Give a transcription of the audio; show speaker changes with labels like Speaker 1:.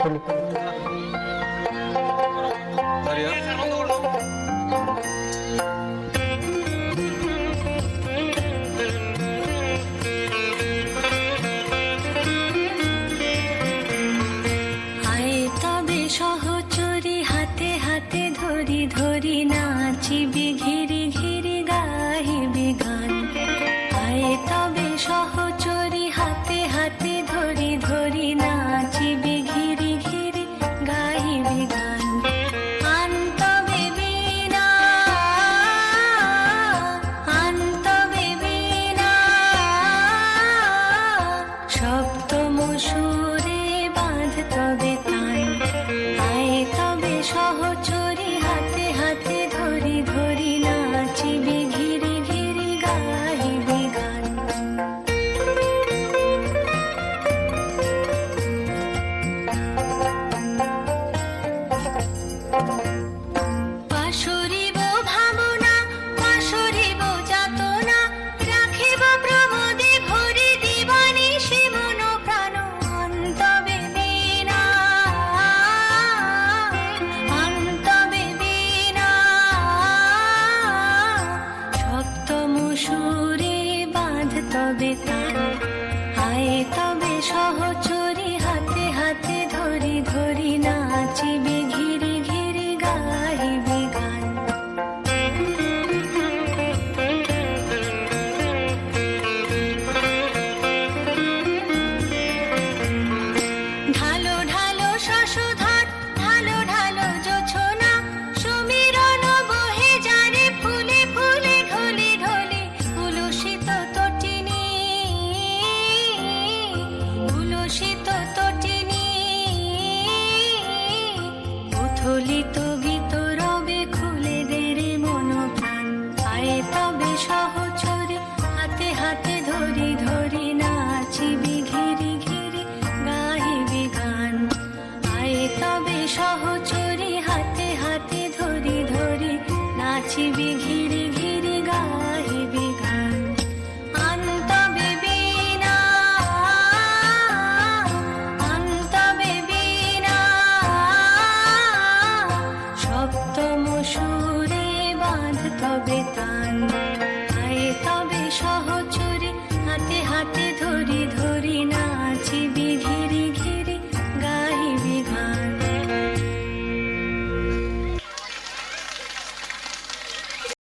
Speaker 1: খুলি আয়
Speaker 2: সপ্তম সুরে বাঁধ তবে হবে তার হায় তবে সহচরী উচ্ছ্বসিত তটিনী। উথলিত গীত রবে খুলে দেরে মন প্রাণ আয়ে তবে সহচরে হাতে হাতে ধরি ধরি নাচিবি ঘিরি ঘিরি গাহিবি গান। আয়ে তবে সহচরে হাতে হাতে ধরি ধরি নাচিবি ঘিরি